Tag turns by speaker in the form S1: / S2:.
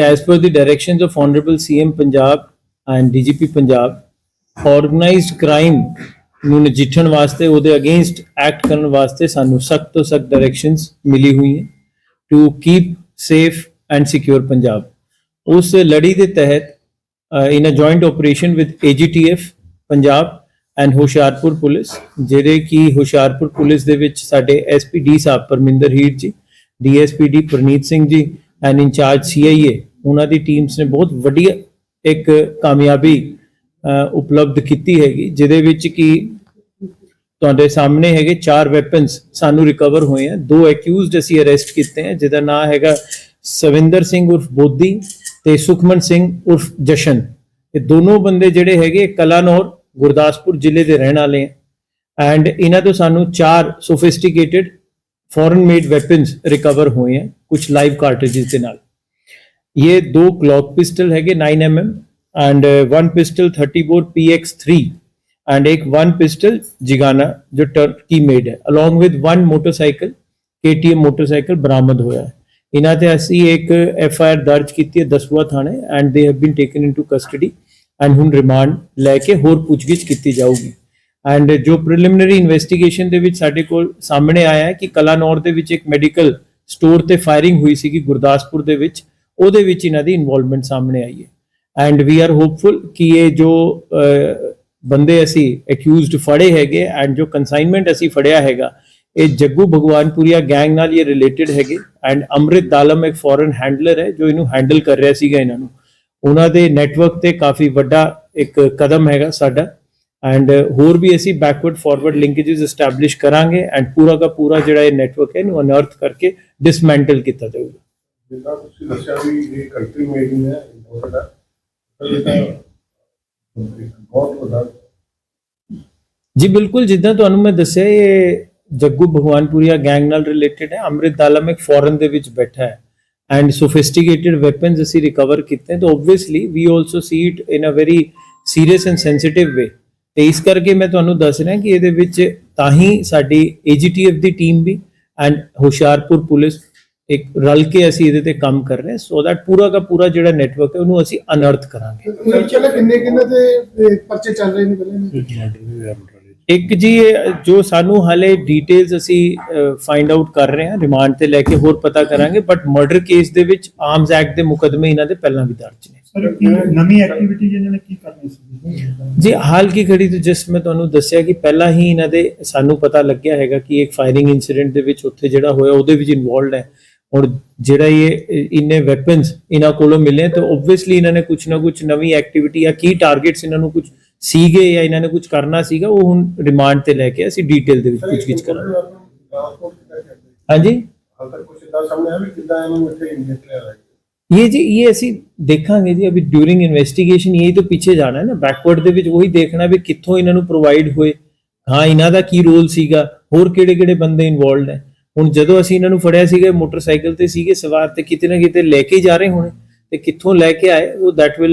S1: As per the directions of Honorable CM Punjab and DGP Punjab, organized crime ਨੂੰ ਨਜਿੱਠਣ ਵਾਸਤੇ ਉਹਦੇ against act ਕਰਨ ਵਾਸਤੇ ਸਾਨੂੰ ਸਖਤ ਤੋਂ ਸਖਤ ਡਾਇਰੈਕਸ਼ਨਸ ਮਿਲੀ ਹੋਈ ਹੈ to keep safe and secure Punjab ਉਸ ਲੜੀ ਦੇ ਤਹਿਤ in a joint operation with AGTF Punjab and Hoshiarpur police ਜਿਹੜੇ ਕਿ ਹੁਸ਼ਿਆਰਪੁਰ ਪੁਲਿਸ ਦੇ ਵਿੱਚ ਸਾਡੇ ਐਸਪੀਡੀ ਸਾਹਿਬ ਪਰਮਿੰਦਰ ਹੀਰ ਜੀ ਡੀਐਸਪੀਡੀ Praneet Singh ji and incharge CIA, ਉਹਨਾਂ ਦੀ ਟੀਮਸ ਨੇ ਬਹੁਤ ਵਧੀਆ ਇੱਕ ਕਾਮਯਾਬੀ ਉਪਲਬਧ ਕੀਤੀ ਹੈਗੀ, ਜਿਹਦੇ ਵਿੱਚ ਕਿ ਤੁਹਾਡੇ ਸਾਹਮਣੇ ਹੈਗੇ ਚਾਰ ਵੈਪਨਸ ਸਾਨੂੰ ਰਿਕਵਰ ਹੋਏ ਆ। ਦੋ ਐਕਿਊਜ਼ਡ ਅਸੀਂ ਅਰੈਸਟ ਕੀਤੇ ਆ, ਜਿਹਦਾ ਨਾਮ ਹੈਗਾ ਸਵਿੰਦਰ ਸਿੰਘ ਉਰਫ ਬੋਦੀ ਤੇ ਸੁਖਮਨ ਸਿੰਘ ਉਰਫ ਜਸ਼ਨ। ਇਹ ਦੋਨੋਂ ਬੰਦੇ ਜਿਹੜੇ ਹੈਗੇ ਕਲਾਨੌਰ, ਗੁਰਦਾਸਪੁਰ ਜ਼ਿਲ੍ਹੇ ਦੇ ਰਹਿਣ ਵਾਲੇ ਆ। ਐਂਡ ਇਹਨਾਂ ਤੋਂ ਸਾਨੂੰ ਚਾਰ sophisticated foreign made weapons recover ਹੋਏ ਆ। ਕੁਝ ਲਾਈਵ ਕਾਰਟ੍ਰਿਜਸ ਦੇ ਨਾਲ। ਇਹ ਦੋ ਗਲੌਕ ਪਿਸਟਲ ਹੈਗੇ 9 mm and one pistol 30 bore PX3 and ਇੱਕ ਵਨ ਪਿਸਟਲ ਜਿਗਾਨਾ ਜੋ ਟਰਕੀ ਮੇਡ ਹੈ। Along with one motorcycle KTM motorcycle ਬਰਾਮਦ ਹੋਇਆ ਹੈ। ਇਹਨਾਂ ਤੇ ਅਸੀਂ ਇੱਕ ਐਫ ਆਈ ਆਰ ਦਰਜ ਕੀਤੀ ਹੈ ਦਸਵਾ ਥਾਣੇ and they have been taken into custody and ਹੁਣ ਰਿਮਾਂਡ ਲੈ ਕੇ ਹੋਰ ਪੁੱਛਗਿੱਛ ਕੀਤੀ ਜਾਊਗੀ। ਐਂਡ ਜੋ ਪ੍ਰੀਲਿਮਿਨਰੀ ਇਨਵੈਸਟੀਗੇਸ਼ਨ ਦੇ ਵਿੱਚ ਸਾਡੇ ਕੋਲ ਸਾਹਮਣੇ ਆਇਆ ਹੈ ਕਿ ਕਲਾਨੌਰ ਦੇ ਵਿੱਚ ਇੱਕ ਮੈਡੀਕਲ ਸਟੋਰ ਤੇ ਫਾਇਰਿੰਗ ਹੋਈ ਸੀਗੀ ਗੁਰਦਾਸਪੁਰ ਦੇ ਵਿੱਚ, ਉਹਦੇ ਵਿੱਚ ਇਹਨਾਂ ਦੀ ਇਨਵੋਲਵਮੈਂਟ ਸਾਹਮਣੇ ਆਈ ਹੈ। ਐਂਡ ਵੀ ਆਰ ਹੋਪਫੁਲ ਕਿ ਇਹ ਜੋ ਬੰਦੇ ਅਸੀਂ ਅਕਿਊਜ਼ਡ ਫੜੇ ਹੈਗੇ ਐਂਡ ਜੋ ਕਨਸਾਈਨਮੈਂਟ ਅਸੀਂ ਫੜਿਆ ਹੈਗਾ, ਇਹ ਜੱਗੂ ਭਗਵਾਨਪੁਰੀਆ ਗੈਂਗ ਨਾਲ ਇਹ ਰਿਲੇਟਡ ਹੈਗੇ। ਐਂਡ ਅੰਮ੍ਰਿਤ ਦਾਲਮ ਇੱਕ ਫੋਰਨ ਹੈਂਡਲਰ ਹੈ, ਜੋ ਇਹਨੂੰ ਹੈਂਡਲ ਕਰ ਰਿਹਾ ਸੀਗਾ ਇਹਨਾਂ ਨੂੰ। ਉਹਨਾਂ ਦੇ ਨੈਟਵਰਕ ਤੇ ਕਾਫੀ ਵੱਡਾ ਇੱਕ ਕਦਮ ਹੈਗਾ ਸਾਡਾ। ਐਂਡ ਹੋਰ ਵੀ ਅਸੀਂ ਬੈਕਵਰਡ ਫਾਰਵਰਡ ਲਿੰਕੇजेस ਐਸਟੈਬਲਿਸ਼ ਕਰਾਂਗੇ ਐਂਡ ਪੂਰਾ ਦਾ ਪੂਰਾ ਜਿਹੜਾ ਇਹ ਨੈਟਵਰਕ ਹੈ, ਇਹਨੂੰ ਅਨਰਥ ਕਰਕੇ ਡਿਸਮੈਂਟਲ ਕੀਤਾ ਜਾਊਗਾ।
S2: ਜਿੱਦਾਂ ਤੁਸੀਂ ਦੱਸਿਆ ਵੀ ਇਹ ਕੰਟਰੀ ਮੇਡ ਹੀ ਹੈ ਇੰਪੋਰਟਡ ਹੈ ਬਹੁਤ ਵੱਡਾ
S1: ਜੀ ਬਿਲਕੁਲ ਜਿੱਦਾਂ ਤੁਹਾਨੂੰ ਮੈਂ ਦੱਸਿਆ ਇਹ ਜੱਗੂ ਭਗਵਾਨਪੁਰੀਆ ਗੈਂਗ ਨਾਲ ਰਿਲੇਟਡ ਹੈ। ਅੰਮ੍ਰਿਤ ਦਾਲਮ ਇੱਕ ਫੋਰਨ ਦੇ ਵਿੱਚ ਬੈਠਾ ਹੈ। ਐਂਡ ਸੋਫਿਸਟੀਕੇਟਿਡ ਵੈਪਨਸ ਅਸੀਂ ਰਿਕਵਰ ਕੀਤੇ ਤਾਂ obviously we also see it in a very serious and sensitive way ਤੇ ਇਸ ਕਰਕੇ ਮੈਂ ਤੁਹਾਨੂੰ ਦੱਸ ਰਿਹਾ ਕਿ ਇਹਦੇ ਵਿੱਚ ਤਾਂ ਹੀ ਸਾਡੀ AGTF ਦੀ ਟੀਮ ਵੀ ਐਂਡ ਹੁਸ਼ਿਆਰਪੁਰ ਪੁਲਿਸ ਇੱਕ ਰਲ ਕੇ ਅਸੀਂ ਇਹਦੇ ਤੇ ਕੰਮ ਕਰ ਰਹੇ ਹਾਂ ਸੋ ਦੈਟ ਪੂਰਾ ਦਾ ਪੂਰਾ ਜਿਹੜਾ ਨੈਟਵਰਕ ਹੈ ਉਹਨੂੰ ਅਸੀਂ ਅਨਰਥ ਕਰਾਂਗੇ
S3: ਚੱਲੇ ਕਿੰਨੇ ਕਿੰਨੇ ਤੇ ਪਰਚੇ ਚੱਲ ਰਹੇ ਨੇ ਪਹਿਲੇ
S1: ਇੱਕ ਜੀ ਜੋ ਸਾਨੂੰ ਹਾਲੇ ਡਿਟੇਲਸ ਅਸੀਂ ਫਾਈਂਡ ਆਊਟ ਕਰ ਰਹੇ ਹਾਂ ਰਿਮਾਂਡ ਤੇ ਲੈ ਕੇ ਹੋਰ ਪਤਾ ਕਰਾਂਗੇ ਬਟ ਮਰਡਰ ਕੇਸ ਦੇ ਵਿੱਚ ਆਰਮਸ ਐਕਟ ਦੇ ਮੁਕਦਮੇ ਇਹਨਾਂ ਦੇ ਪਹਿਲਾਂ ਵੀ ਦਰਜ ਨੇ
S4: ਸਰ ਨਵੀਂ ਐਕਟੀਵਿਟੀ ਜਿਹਨਾਂ ਨੇ ਕੀ ਕਰਨੀ ਸੀ?
S1: ਜੀ ਹਾਲ ਕੀ ਘੜੀ ਤੋਂ ਜਿਸ ਮੈਂ ਤੁਹਾਨੂੰ ਦੱਸਿਆ ਕਿ ਪਹਿਲਾਂ ਹੀ ਇਹਨਾਂ ਦੇ ਸਾਨੂੰ ਪਤਾ ਲੱਗਿਆ ਹੈਗਾ ਕਿ ਇੱਕ ਫਾਇਰਿੰਗ ਇਨਸੀਡੈਂਟ ਦੇ ਵਿੱਚ ਉੱਥੇ ਜਿਹੜਾ ਹੋਇਆ ਉਹਦੇ ਵਿੱਚ ਇਨਵੋਲਡ ਹੈ। ਔਰ ਜਿਹੜਾ ਇਹ ਇਨੇ ਵੈਪਨਸ ਇਹਨਾਂ ਕੋਲੋਂ ਮਿਲੇ ਤਾਂ ਆਬਵੀਅਸਲੀ ਇਹਨਾਂ ਨੇ ਕੁਝ ਨਾ ਕੁਝ ਨਵੀਂ ਐਕਟੀਵਿਟੀ ਜਾਂ ਕੀ ਟਾਰਗੇਟਸ ਇਹਨਾਂ ਨੂੰ ਕੁਝ ਸੀਗੇ ਜਾਂ ਇਹਨਾਂ ਨੇ ਕੁਝ ਕਰਨਾ ਸੀਗਾ ਉਹ ਹੁਣ ਰਿਮਾਂਡ ਤੇ ਲੈ ਕੇ ਅਸੀਂ ਡੀਟੇਲ ਦੇ ਵਿੱਚ ਕੁਝ ਕੁਝ ਕਰਾਂਗੇ। ਹਾਂਜੀ?
S2: ਹਾਲ ਤੱਕ ਕੁਝ ਇਦਾਂ ਸਾਹਮਣੇ ਆ ਵੀ ਕਿਦਾਂ ਇਹਨੂੰ ਇੱਥੇ ਇੰਜੈਕਟ ਲਿਆ
S1: ਇਹ ਜੀ ਇਹ ਅਸੀਂ ਦੇਖਾਂਗੇ ਜੀ, ਅਭੀ ਡਿਊਰਿੰਗ ਇਨਵੈਸਟੀਗੇਸ਼ਨ ਇਹ ਤਾਂ ਪਿੱਛੇ ਜਾਣਾ ਹੈ ਨਾ। ਬੈਕਵਰਡ ਦੇ ਵਿੱਚ ਉਹੀ ਦੇਖਣਾ ਵੀ ਕਿੱਥੋਂ ਇਹਨਾਂ ਨੂੰ ਪ੍ਰੋਵਾਈਡ ਹੋਏ। ਹਾਂ, ਇਹਨਾਂ ਦਾ ਕੀ ਰੋਲ ਸੀਗਾ, ਹੋਰ ਕਿਹੜੇ ਕਿਹੜੇ ਬੰਦੇ ਇਨਵੋਲਡ ਹੈ। ਹੁਣ ਜਦੋਂ ਅਸੀਂ ਇਹਨਾਂ ਨੂੰ ਫੜਿਆ ਸੀਗਾ, ਮੋਟਰਸਾਈਕਲ ਤੇ ਸੀਗੇ, ਸਵਾਰ ਤੇ ਕਿਤੇ ਨਾ ਕਿਤੇ ਲੈ ਕੇ ਜਾ ਰਹੇ ਹੋਣੇ। ਤੇ ਕਿੱਥੋਂ ਲੈ ਕੇ ਆਏ, ਉਹ ਦੈਟ ਵਿਲ